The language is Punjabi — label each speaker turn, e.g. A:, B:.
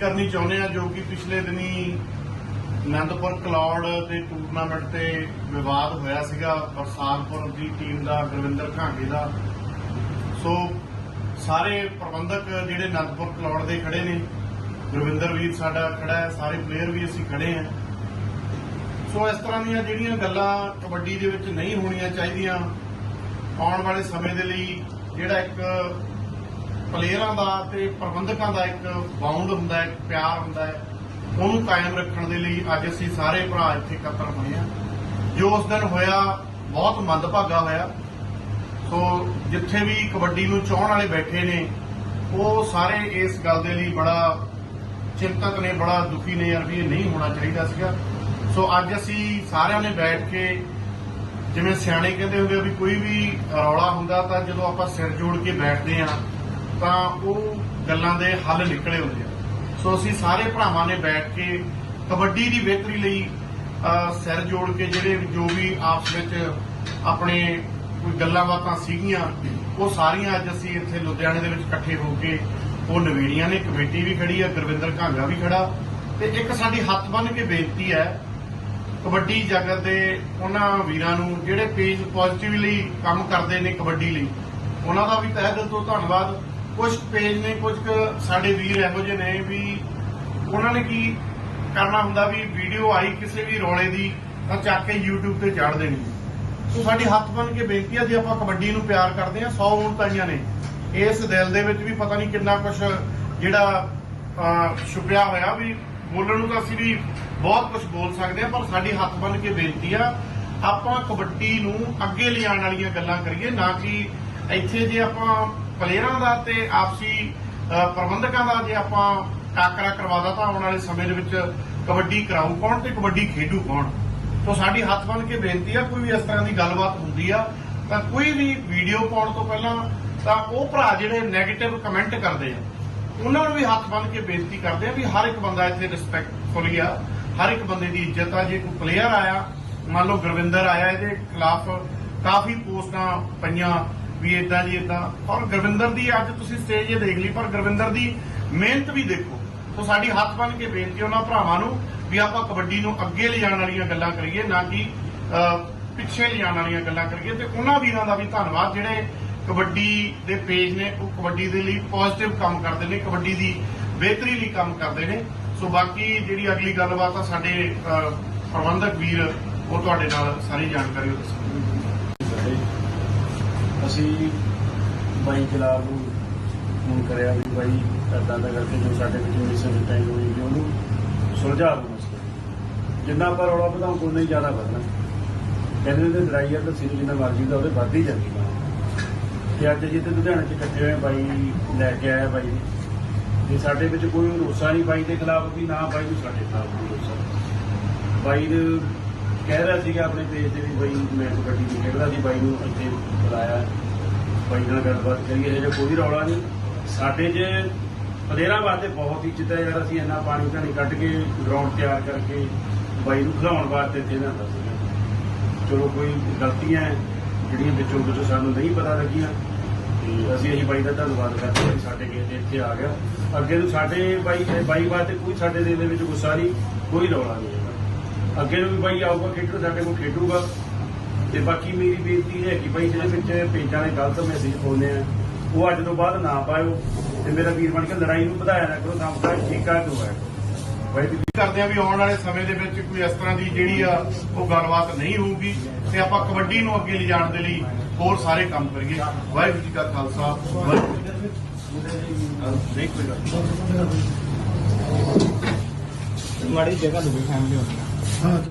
A: ਕਰਨੀ ਚਾਹੁੰਦੇ ਆ ਜੋ ਕਿ ਪਿਛਲੇ ਦਿਨੀ ਆਨੰਦਪੁਰ ਕਲੌੜ ਦੇ ਟੂਰਨਾਮੈਂਟ ਤੇ ਵਿਵਾਦ ਹੋਇਆ ਸੀਗਾ, ਬਰਸਾਤਪੁਰ ਦੀ ਟੀਮ ਦਾ, ਗੁਰਵਿੰਦਰ ਘਾਂਗੇ ਦਾ। ਸੋ ਸਾਰੇ ਪ੍ਰਬੰਧਕ ਜਿਹੜੇ ਆਨੰਦਪੁਰ ਕਲੌੜ ਦੇ ਖੜੇ ਨੇ, ਗੁਰਵਿੰਦਰ ਵੀਰ ਸਾਡਾ ਖੜਾ ਹੈ, ਸਾਰੇ ਪਲੇਅਰ ਵੀ ਅਸੀਂ ਖੜੇ ਹਾਂ। ਸੋ ਇਸ ਤਰ੍ਹਾਂ ਦੀਆਂ ਜਿਹੜੀਆਂ ਗੱਲਾਂ ਕਬੱਡੀ ਦੇ ਵਿੱਚ ਨਹੀਂ ਹੋਣੀਆਂ ਚਾਹੀਦੀਆਂ, ਆਉਣ ਵਾਲੇ ਸਮੇਂ ਦੇ ਲਈ ਜਿਹੜਾ ਇੱਕ ਪਲੇਅਰਾਂ ਦਾ ਤੇ ਪ੍ਰਬੰਧਕਾਂ ਦਾ ਇੱਕ ਬਾਉਂਡ ਹੁੰਦਾ ਹੈ ਪਿਆਰ ਹੁੰਦਾ ਹੈ। ਉਹਨੂੰ ਕਾਇਮ ਰੱਖਣ ਦੇ ਲਈ ਅੱਜ ਅਸੀਂ ਸਾਰੇ ਭਰਾ ਇੱਥੇ ਇਕੱਤਰ ਹੋਏ ਹਾਂ। ਜੋ ਉਸ ਦਿਨ ਹੋਇਆ, ਬਹੁਤ ਮੰਦਭਾਗਾ ਹੋਇਆ। ਸੋ ਜਿੱਥੇ ਵੀ ਕਬੱਡੀ ਨੂੰ ਚਾਹਣ ਵਾਲੇ ਬੈਠੇ ਨੇ, ਉਹ ਸਾਰੇ ਇਸ ਗੱਲ ਦੇ ਲਈ ਬੜਾ ਚਿੰਤਤ ਨੇ, ਬੜਾ ਦੁਖੀ ਨੇ ਯਾਰ ਵੀ ਇਹ ਨਹੀਂ ਹੋਣਾ ਚਾਹੀਦਾ ਸੀਗਾ। ਸੋ ਅੱਜ ਅਸੀਂ ਸਾਰਿਆਂ ਨੇ ਬੈਠ ਕੇ ਜਿਵੇਂ ਸਿਆਣੇ ਕਹਿੰਦੇ ਹੁੰਦੇ ਆ ਵੀ ਕੋਈ ਵੀ ਰੌਲਾ ਹੁੰਦਾ ਤਾਂ ਜਦੋਂ ਆਪਾਂ ਸਿਰ ਜੋੜ ਕੇ ਬੈਠਦੇ ਆ ਤਾਂ ਉਹ ਗੱਲਾਂ ਦੇ ਹੱਲ ਨਿਕਲੇ ਹੁੰਦੇ ਆ। ਸੋ ਅਸੀਂ ਸਾਰੇ ਭਰਾਵਾਂ ਨੇ ਬੈਠ ਕੇ ਕਬੱਡੀ ਦੀ ਬਿਹਤਰੀ ਲਈ ਸਿਰ ਜੋੜ ਕੇ ਜਿਹੜੇ ਜੋ ਵੀ ਆਪਸ ਵਿੱਚ ਆਪਣੇ ਕੋਈ ਗੱਲਾਂ ਬਾਤਾਂ ਸੀਗੀਆਂ, ਉਹ ਸਾਰੀਆਂ ਅੱਜ ਅਸੀਂ ਇੱਥੇ ਲੁਧਿਆਣੇ ਦੇ ਵਿੱਚ ਇਕੱਠੇ ਹੋ ਕੇ ਉਹ ਨਵੀੜੀਆਂ ਨੇ। ਕਮੇਟੀ ਵੀ ਖੜੀ ਆ, ਗੁਰਵਿੰਦਰ ਘਾਂਗਾ ਵੀ ਖੜਾ। ਤੇ ਇੱਕ ਸਾਡੀ ਹੱਥ ਬੰਨ ਕੇ ਬੇਨਤੀ ਹੈ, ਕਬੱਡੀ ਜਗਤ ਦੇ ਉਹਨਾਂ ਵੀਰਾਂ ਨੂੰ ਜਿਹੜੇ ਪੇਜ ਪੋਜ਼ਿਟਿਵਲੀ ਕੰਮ ਕਰਦੇ ਨੇ ਕਬੱਡੀ ਲਈ, ਉਹਨਾਂ ਦਾ ਵੀ ਤਹਿ ਦਿਲ ਤੋਂ ਧੰਨਵਾਦ। ਕੁਝ ਪੇਜ ਨੇ ਕੁਝ ਸਾਡੇ ਵੀਰ ਇਹੋ ਜਿਹੇ ਨੇ ਵੀ ਉਹਨਾਂ ਨੇ ਕੀ ਕਰਨਾ ਹੁੰਦਾ ਵੀ ਵੀਡੀਓ ਆਈ ਕਿਸੇ ਵੀ ਰੌਲੇ ਦੀ ਤਾਂ ਚੱਕ ਕੇ YouTube ਤੇ ਚੜ੍ਹ ਦੇਣੀ। ਸੋ ਸਾਡੀ ਹੱਥ ਬੰਨ ਕੇ ਬੇਨਤੀ ਆ, ਜੇ ਆਪਾਂ ਕਬੱਡੀ ਨੂੰ ਪਿਆਰ ਕਰਦੇ ਹਾਂ 100 ਉਣਤਾਈਆਂ ਨੇ। ਇਸ ਦਿਲ ਦੇ ਵਿੱਚ ਵੀ ਪਤਾ ਨਹੀਂ ਕਿੰਨਾ ਕੁਝ ਜਿਹੜਾ ਛੁਪਿਆ ਹੋਇਆ ਵੀ ਬੋਲਣ ਨੂੰ ਤਾਂ ਅਸੀਂ ਵੀ ਬਹੁਤ ਕੁਝ ਬੋਲ ਸਕਦੇ ਹਾਂ ਪਰ ਸਾਡੀ ਹੱਥ ਬੰਨ ਕੇ ਬੇਨਤੀ ਆ, ਆਪਾਂ ਕਬੱਡੀ ਨੂੰ ਅੱਗੇ ਲਿਆਉਣ ਵਾਲੀਆਂ ਗੱਲਾਂ ਕਰੀਏ, ਨਾ ਕਿ ਇੱਥੇ ਜੇ ਆਪਾਂ ਪਲੇਅਰਾਂ ਦਾ ਤੇ ਆਪਸੀ ਪ੍ਰਬੰਧਕਾਂ ਦਾ ਜੇ ਆਪਾਂ ਟਾਕਰਾ ਕਰਵਾਦਾ ਤਾਂ ਆਉਣ ਵਾਲੇ ਸਮੇਂ ਦੇ ਵਿੱਚ ਕਬੱਡੀ ਕਰਾਊ ਕੌਣ ਤੇ ਕਬੱਡੀ ਖੇਡੂ ਕੌਣ? ਤੋ ਸਾਡੀ ਹੱਥ ਬੰਨ ਕੇ ਬੇਨਤੀ ਆ, ਕੋਈ ਵੀ ਇਸ ਤਰ੍ਹਾਂ ਦੀ ਗੱਲਬਾਤ ਹੁੰਦੀ ਆ, ਤਾਂ ਕੋਈ ਵੀ ਵੀਡੀਓ ਪਾਉਣ ਤੋਂ ਪਹਿਲਾਂ ਤਾਂ ਉਹ ਭਰਾ ਜਿਹੜੇ 네ਗੇਟਿਵ ਕਮੈਂਟ ਕਰਦੇ ਆ, ਉਹਨਾਂ ਨੂੰ ਵੀ ਹੱਥ ਬੰਨ ਕੇ ਬੇਨਤੀ ਕਰਦੇ ਆ ਵੀ ਹਰ ਇੱਕ ਬੰਦਾ ਇੱਥੇ ਰਿਸਪੈਕਟਫੁਲੀ ਆ, ਹਰ ਇੱਕ ਬੰਦੇ ਦੀ ਇੱਜ਼ਤ ਆ, ਜੇ ਕੋਈ ਪਲੇਅਰ ਆਇਆ, ਮੰਨ ਲਓ ਗੁਰਵਿੰਦਰ ਆਇਆ, ਇਹਦੇ ਖਿਲਾਫ ਕਾਫੀ ਪੋਸਟਾਂ ਪਈਆਂ ਵੀ ਇਦਾਂ ਜੀ ਇਦਾਂ ਔਰ ਗੁਰਵਿੰਦਰ ਦੀ ਅੱਜ ਤੁਸੀਂ ਸਟੇਜ ਇਹ ਦੇਖ ਲਈ, ਪਰ ਗੁਰਵਿੰਦਰ ਦੀ ਮਿਹਨਤ ਵੀ ਦੇਖੋ। ਸੋ ਸਾਡੀ ਹੱਥ ਬੰਨ ਕੇ ਬੇਨਤੀ ਉਹਨਾਂ ਭਰਾਵਾਂ ਨੂੰ ਵੀ ਆਪਾਂ ਕਬੱਡੀ ਨੂੰ ਅੱਗੇ ਲਿਜਾਣ ਵਾਲੀਆਂ ਗੱਲਾਂ ਕਰੀਏ, ਨਾ ਕਿ ਪਿੱਛੇ ਲਿਜਾਣ ਵਾਲੀਆਂ ਗੱਲਾਂ ਕਰੀਏ। ਤੇ ਉਹਨਾਂ ਵੀਰਾਂ ਦਾ ਵੀ ਧੰਨਵਾਦ, ਜਿਹੜੇ ਕਬੱਡੀ ਦੇ ਪੇਜ ਨੇ, ਉਹ ਕਬੱਡੀ ਦੇ ਲਈ ਪੋਜ਼ਿਟਿਵ ਕੰਮ ਕਰਦੇ ਨੇ, ਕਬੱਡੀ ਦੀ ਬਿਹਤਰੀ ਲਈ ਕੰਮ ਕਰਦੇ ਨੇ। ਸੋ ਬਾਕੀ ਜਿਹੜੀ ਅਗਲੀ ਗੱਲਬਾਤ ਆ, ਸਾਡੇ ਪ੍ਰਬੰਧਕ ਵੀਰ, ਉਹ ਤੁਹਾਡੇ ਨਾਲ ਸਾਰੀ ਜਾਣਕਾਰੀ ਉਹ ਦੱਸਣਗੇ
B: ਅਸੀਂ ਬਾਈ ਖਿਲਾਫ ਨੂੰ ਫੋਨ ਕਰਿਆ ਵੀ ਬਾਈ ਏਦਾਂ ਦਾ ਕਰਕੇ ਜੋ ਸਾਡੇ ਵਿੱਚ ਮਿਸਅੰਡਰਸਟੈਂਡਿੰਗ ਹੋਈ ਵੀ ਉਹਨੂੰ ਸੁਲਝਾ ਦਿਓ ਮਸਲਾ ਜਿੰਨਾ ਪਰ ਰੌਲਾ ਵਧਾਉਂ ਕੋਈ ਨਹੀਂ ਜ਼ਿਆਦਾ ਵਧਣਾ। ਕਹਿੰਦੇ ਨੇ ਲੜਾਈ ਆ ਤਾਂ ਸਿਰ ਜਿੰਨਾ ਮਰਜ਼ੀ ਦਾ ਉਹਦੇ ਵੱਧ ਹੀ ਜਾਂਦੀ ਹੈ ਤੇ ਅੱਜ ਜਿੱਥੇ ਲੁਧਿਆਣੇ 'ਚ ਇਕੱਠੇ ਹੋਏ ਬਾਈ ਲੈ ਕੇ ਆਇਆ ਬਾਈ ਨੇ। ਤੇ ਸਾਡੇ ਵਿੱਚ ਕੋਈ ਰੋਸਾ ਨਹੀਂ ਬਾਈ ਦੇ ਖਿਲਾਫ ਵੀ, ਨਾ ਬਾਈ ਨੂੰ ਸਾਡੇ ਖਿਲਾਫ ਕੋਈ ਰੋਸਾ ਬਾਈ ਨੇ ਕਹਿ ਰਿਹਾ ਸੀਗਾ ਆਪਣੇ ਪੇਜ ਤੇ ਵੀ ਬਾਈ ਮੈਂ ਕਬੱਡੀ ਨਹੀਂ ਖੇਡਦਾ ਸੀ, ਬਾਈ ਨੂੰ ਇੱਥੇ ਬੁਲਾਇਆ। ਬਾਈ ਨਾਲ ਗੱਲਬਾਤ ਕਰੀਏ ਇਹ ਜਿਹਾ ਕੋਈ ਰੌਲਾ ਨਹੀਂ। ਸਾਡੇ 'ਚ ਪਲੇਅਰਾਂ ਵਾਸਤੇ ਬਹੁਤ ਇੱਜ਼ਤ ਹੈ ਯਾਰ ਅਸੀਂ ਇੰਨਾ ਪਾਣੀ ਧਾਣੀ ਕੱਢ ਕੇ ਗਰਾਊਂਡ ਤਿਆਰ ਕਰਕੇ ਬਾਈ ਨੂੰ ਖਿਲਾਉਣ ਵਾਸਤੇ ਇੱਥੇ ਲਿਆਂਦਾ ਸੀਗਾ ਚਲੋ ਕੋਈ ਗਲਤੀਆਂ ਜਿਹੜੀਆਂ ਵਿੱਚੋਂ ਵਿੱਚੋਂ ਸਾਨੂੰ ਨਹੀਂ ਪਤਾ ਲੱਗੀਆਂ, ਤੇ ਅਸੀਂ ਇਹੀ ਬਾਈ ਦਾ ਧੰਨਵਾਦ ਕਰਦੇ ਹਾਂ ਸਾਡੇ ਗੇਟ ਤੇ ਇੱਥੇ ਆ ਗਿਆ। ਅੱਗੇ ਨੂੰ ਸਾਡੇ ਬਾਈ ਬਾਈ ਵਾਸਤੇ ਕੋਈ ਸਾਡੇ ਦਿਲ ਦੇ ਵਿੱਚ ਗੁੱਸਾ ਨਹੀਂ, ਕੋਈ ਰੌਲਾ ਨਹੀਂ ਹੈਗਾ। ਅੱਗੇ ਨੂੰ ਵੀ ਬਾਈ ਆਊਗਾ ਖੇਡਣ ਸਾਡੇ ਕੋਲ ਖੇਡੂਗਾ। ਤੇ ਬਾਕੀ ਮੇਰੀ ਬੇਨਤੀ ਹੈ ਕਿ ਬਾਈ ਜਿਹਦੇ ਵਿੱਚ ਪੇਜਾਂ ਨੇ ਗਲਤ ਮੈਸੇਜ ਪਾਉਂਦੇ ਆ ਉਹ ਅੱਜ ਤੋਂ ਬਾਅਦ ਨਾ ਪਾਇਓ ਤੇ ਮੇਰਾ ਵੀਰ ਬਣ ਕੇ ਲੜਾਈ ਨੂੰ ਵਧਾਇਆ ਨਾ ਕਰੋ ਦਾ ਠੀਕਾ ਕਿਉਂ ਹੈ? ਬਾਈ ਦੀ
A: ਕਰਦੇ ਆ ਵੀ ਆਉਣ ਵਾਲੇ ਸਮੇਂ ਦੇ ਵਿੱਚ ਕੋਈ ਇਸ ਤਰ੍ਹਾਂ ਦੀ ਜਿਹੜੀ ਆ ਉਹ ਗੱਲਬਾਤ ਨਹੀਂ ਹੋਊਗੀ ਤੇ ਆਪਾਂ ਕਬੱਡੀ ਨੂੰ ਅੱਗੇ ਲਿਜਾਣ ਦੇ ਲਈ ਹੋਰ ਸਾਰੇ ਕੰਮ ਕਰੀਏ। ਵਾਹਿਗੁਰੂ ਜੀ ਕਾ ਖਾਲਸਾ ਵਾਹਿਗੁਰੂ ਜੀ ਕੀ
C: ਫੈਮਿਲੀ ਹੋਣੀ Uh,